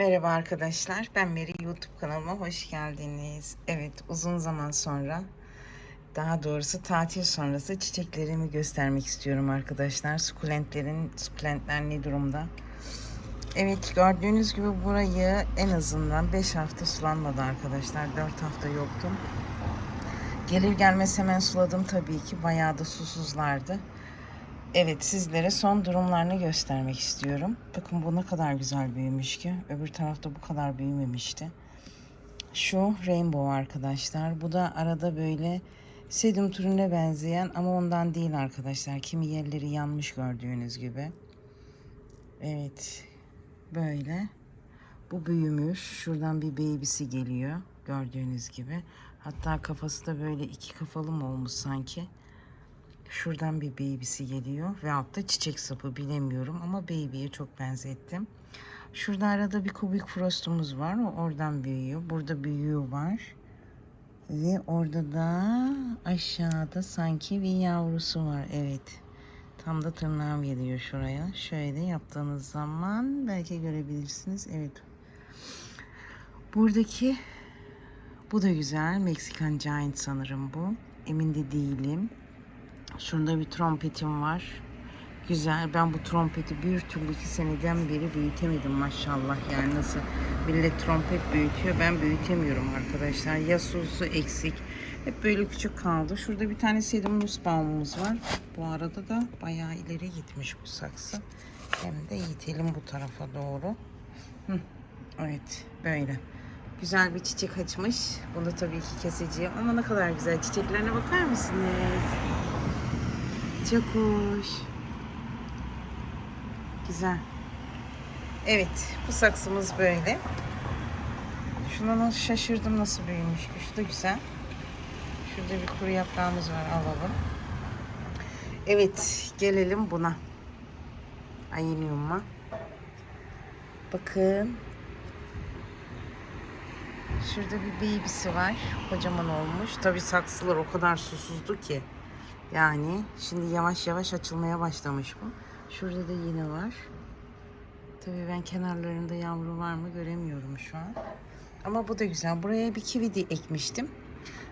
Merhaba arkadaşlar. Ben Meri YouTube kanalıma hoş geldiniz. Evet, uzun zaman sonra daha doğrusu tatil sonrası çiçeklerimi göstermek istiyorum arkadaşlar. Sukulentlerin sukulentler ne durumda? Evet, gördüğünüz gibi burayı en azından 5 hafta sulanmadı arkadaşlar. 4 hafta yoktum. Gelir gelmez hemen suladım tabii ki. Bayağı da susuzlardı. Evet sizlere son durumlarını göstermek istiyorum. Bakın bu ne kadar güzel büyümüş ki. Öbür tarafta bu kadar büyümemişti. Şu rainbow arkadaşlar. Bu da arada böyle sedum türüne benzeyen ama ondan değil arkadaşlar. Kimi yerleri yanmış gördüğünüz gibi. Evet. Böyle. Bu büyümüş. Şuradan bir babysi geliyor. Gördüğünüz gibi. Hatta kafası da böyle iki kafalı mı olmuş sanki. Şuradan bir babysi geliyor ve altta çiçek sapı bilemiyorum ama baby'ye çok benzettim. Şurada arada bir kubik frostumuz var. O oradan büyüyor. Burada büyüğü var. Ve orada da aşağıda sanki bir yavrusu var. Evet. Tam da tırnağım geliyor şuraya. Şöyle yaptığınız zaman belki görebilirsiniz. Evet. Buradaki bu da güzel. Meksikan Giant sanırım bu. Emin de değilim. Şurada bir trompetim var. Güzel. Ben bu trompeti bir türlü iki seneden beri büyütemedim maşallah. Yani nasıl millet trompet büyütüyor ben büyütemiyorum arkadaşlar. Ya susu eksik. Hep böyle küçük kaldı. Şurada bir tane sedum nussbaum'umuz var. Bu arada da bayağı ileri gitmiş bu saksı. Hem de itelim bu tarafa doğru. Hı. Evet böyle. Güzel bir çiçek açmış. Bunu tabii ki keseceğim. Ama ne kadar güzel çiçeklerine bakar mısınız? Çok hoş. Güzel. Evet, bu saksımız böyle. Şuna nasıl şaşırdım nasıl büyümüş. Şu da güzel. Şurada bir kuru yaprağımız var alalım. Evet, gelelim buna. Ayinium'a. Bakın. Şurada bir babysi var. Kocaman olmuş. Tabii saksılar o kadar susuzdu ki. Yani şimdi yavaş yavaş açılmaya başlamış bu. Şurada da yine var. Tabii ben kenarlarında yavru var mı göremiyorum şu an. Ama bu da güzel. Buraya bir kivi de ekmiştim.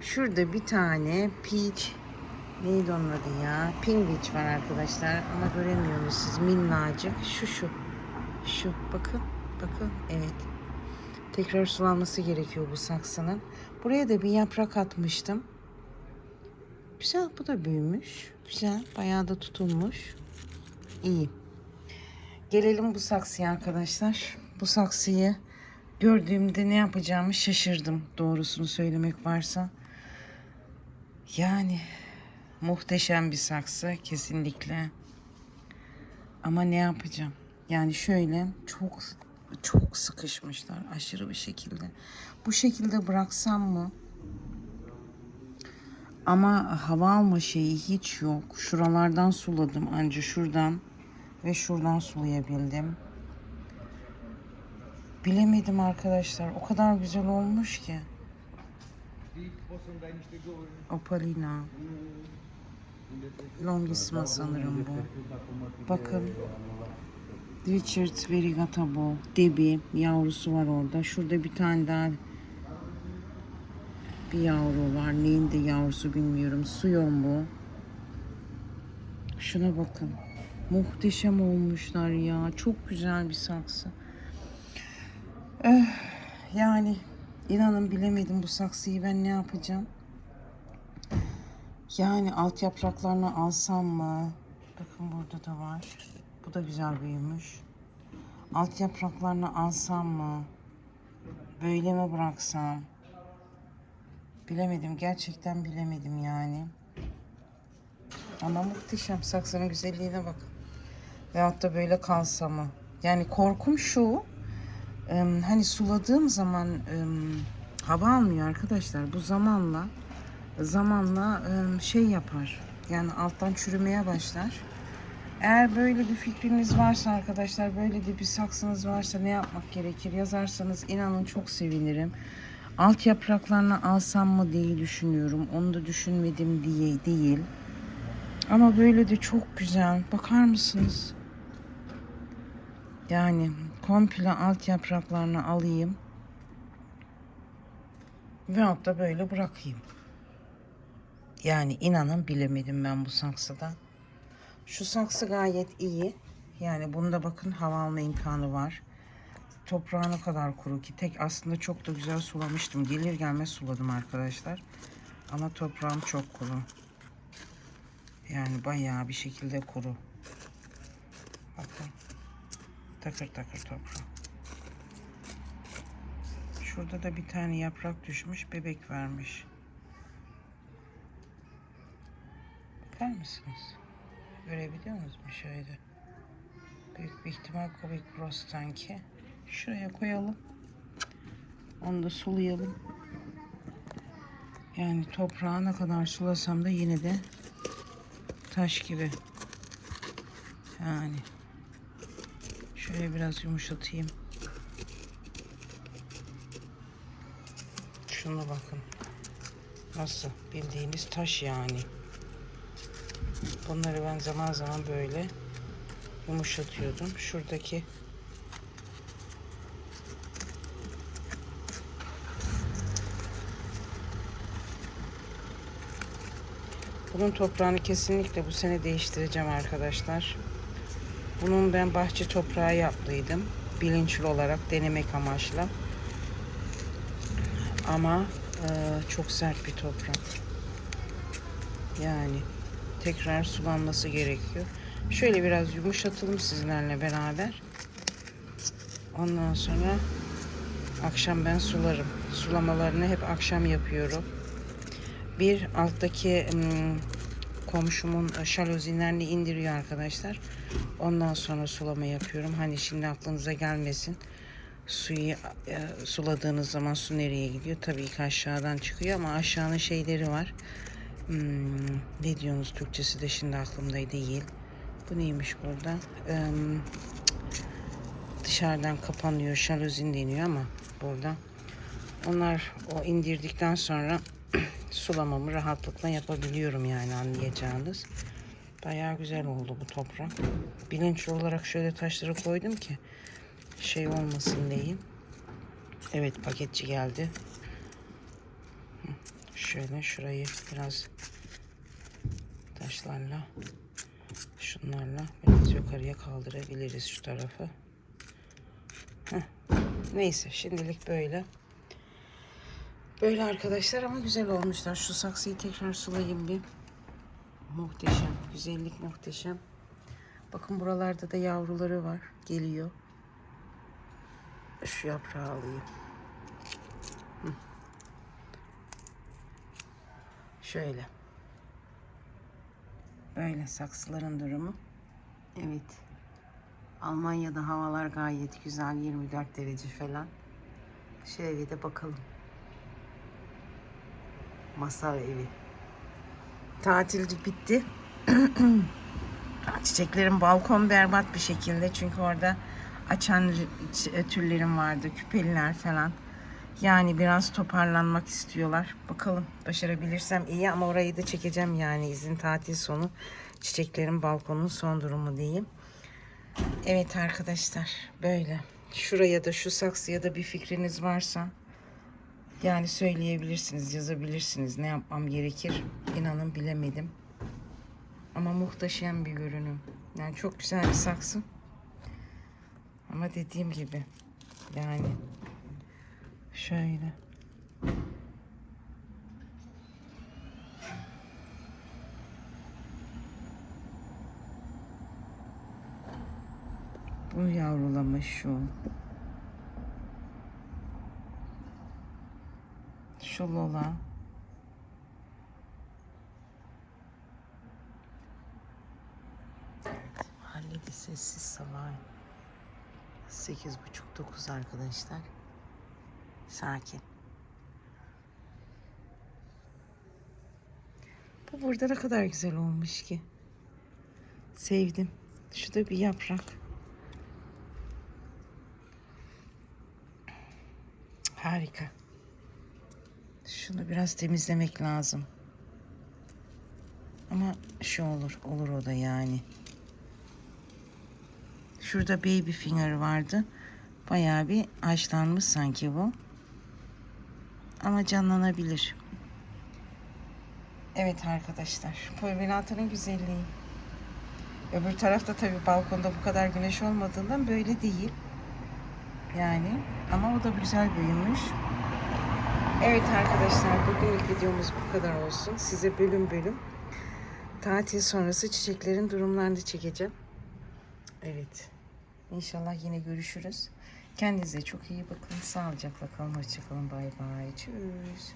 Şurada bir tane peach neydi onun adı ya? Pink peach var arkadaşlar ama göremiyorsunuz siz minnacık. Şu şu. Şu bakın. Bakın evet. Tekrar sulanması gerekiyor bu saksının. Buraya da bir yaprak atmıştım. Güzel bu da büyümüş. Güzel bayağı da tutulmuş. İyi. Gelelim bu saksıya arkadaşlar. Bu saksıyı gördüğümde ne yapacağımı şaşırdım. Doğrusunu söylemek varsa. Yani muhteşem bir saksı kesinlikle. Ama ne yapacağım? Yani şöyle çok çok sıkışmışlar aşırı bir şekilde. Bu şekilde bıraksam mı? Ama hava alma şeyi hiç yok. Şuralardan suladım anca şuradan ve şuradan sulayabildim. Bilemedim arkadaşlar. O kadar güzel olmuş ki. Opalina. Longissima sanırım bu. Bakın. Richard Verigata bu. Debbie yavrusu var orada. Şurada bir tane daha bir yavru var. Neyin de yavrusu bilmiyorum. Suyon bu. Şuna bakın. Muhteşem olmuşlar ya. Çok güzel bir saksı. Eh, yani inanın bilemedim bu saksıyı ben ne yapacağım. Yani alt yapraklarını alsam mı? Bakın burada da var. Bu da güzel büyümüş. Alt yapraklarını alsam mı? Böyle mi bıraksam? Bilemedim. Gerçekten bilemedim yani. Ama muhteşem. Saksının güzelliğine bak. Veyahut da böyle kalsa mı? Yani korkum şu. hani suladığım zaman hava almıyor arkadaşlar. Bu zamanla zamanla şey yapar. Yani alttan çürümeye başlar. Eğer böyle bir fikriniz varsa arkadaşlar, böyle de bir saksınız varsa ne yapmak gerekir yazarsanız inanın çok sevinirim. Alt yapraklarını alsam mı diye düşünüyorum. Onu da düşünmedim diye değil. Ama böyle de çok güzel. Bakar mısınız? Yani komple alt yapraklarını alayım. Veyahut da böyle bırakayım. Yani inanın bilemedim ben bu saksıda. Şu saksı gayet iyi. Yani bunda bakın hava alma imkanı var. Toprağı ne kadar kuru ki. Tek aslında çok da güzel sulamıştım. Gelir gelmez suladım arkadaşlar. Ama toprağım çok kuru. Yani bayağı bir şekilde kuru. Bakın. Takır takır toprağı. Şurada da bir tane yaprak düşmüş. Bebek vermiş. Bakar mısınız? Görebiliyor musunuz? Şöyle. Büyük bir ihtimal Comic Bros sanki. Şuraya koyalım. Onu da sulayalım. Yani toprağı ne kadar sulasam da yine de taş gibi. Yani şöyle biraz yumuşatayım. Şuna bakın. Nasıl? Bildiğiniz taş yani. Bunları ben zaman zaman böyle yumuşatıyordum. Şuradaki Bunun toprağını kesinlikle bu sene değiştireceğim arkadaşlar. Bunun ben bahçe toprağı yaptıydım. Bilinçli olarak denemek amaçla. Ama e, çok sert bir toprak. Yani tekrar sulanması gerekiyor. Şöyle biraz yumuşatalım sizlerle beraber. Ondan sonra akşam ben sularım. Sulamalarını hep akşam yapıyorum. Bir alttaki komşumun şalozinlerini indiriyor arkadaşlar. Ondan sonra sulama yapıyorum. Hani şimdi aklınıza gelmesin. Suyu e, suladığınız zaman su nereye gidiyor? Tabii ki aşağıdan çıkıyor ama aşağının şeyleri var. Ne diyorsunuz Türkçesi de şimdi aklımda değil. Bu neymiş burada? Dışarıdan kapanıyor, şalozin deniyor ama burada. Onlar o indirdikten sonra sulamamı rahatlıkla yapabiliyorum yani anlayacağınız. Bayağı güzel oldu bu toprak. Bilinçli olarak şöyle taşları koydum ki şey olmasın diyeyim. Evet paketçi geldi. Şöyle şurayı biraz taşlarla şunlarla biraz yukarıya kaldırabiliriz şu tarafı. Heh. Neyse şimdilik böyle. Böyle arkadaşlar ama güzel olmuşlar. Şu saksıyı tekrar sulayayım bir. Muhteşem. Güzellik muhteşem. Bakın buralarda da yavruları var. Geliyor. Şu yaprağı alayım. Şöyle. Böyle saksıların durumu. Evet. Almanya'da havalar gayet güzel. 24 derece falan. Şöyle de bakalım. Masal evi. Tatil bitti. Çiçeklerin balkon berbat bir şekilde çünkü orada açan ç- türlerim vardı, küpeliler falan. Yani biraz toparlanmak istiyorlar. Bakalım başarabilirsem iyi ama orayı da çekeceğim yani izin tatil sonu. Çiçeklerin balkonunun son durumu diyeyim. Evet arkadaşlar böyle. Şuraya da şu saksıya da bir fikriniz varsa yani söyleyebilirsiniz, yazabilirsiniz. Ne yapmam gerekir? İnanın bilemedim. Ama muhteşem bir görünüm. Yani çok güzel bir saksı. Ama dediğim gibi yani şöyle. Bu yavrulamış şu. Şu Lola. Halledi sessiz sabah. Sekiz buçuk dokuz arkadaşlar. Sakin. Bu burada ne kadar güzel olmuş ki. Sevdim. Şu da bir yaprak. Harika. Şunu biraz temizlemek lazım. Ama şu olur, olur o da yani. Şurada baby finger vardı. Bayağı bir haşlanmış sanki bu. Ama canlanabilir. Evet arkadaşlar. Pulverator'un güzelliği. Öbür tarafta tabii balkonda bu kadar güneş olmadığından böyle değil. Yani ama o da güzel büyümüş. Evet arkadaşlar bugünlük videomuz bu kadar olsun. Size bölüm bölüm tatil sonrası çiçeklerin durumlarını çekeceğim. Evet. İnşallah yine görüşürüz. Kendinize çok iyi bakın. Sağlıcakla kalın. Hoşçakalın. Bay bay. Tschüss.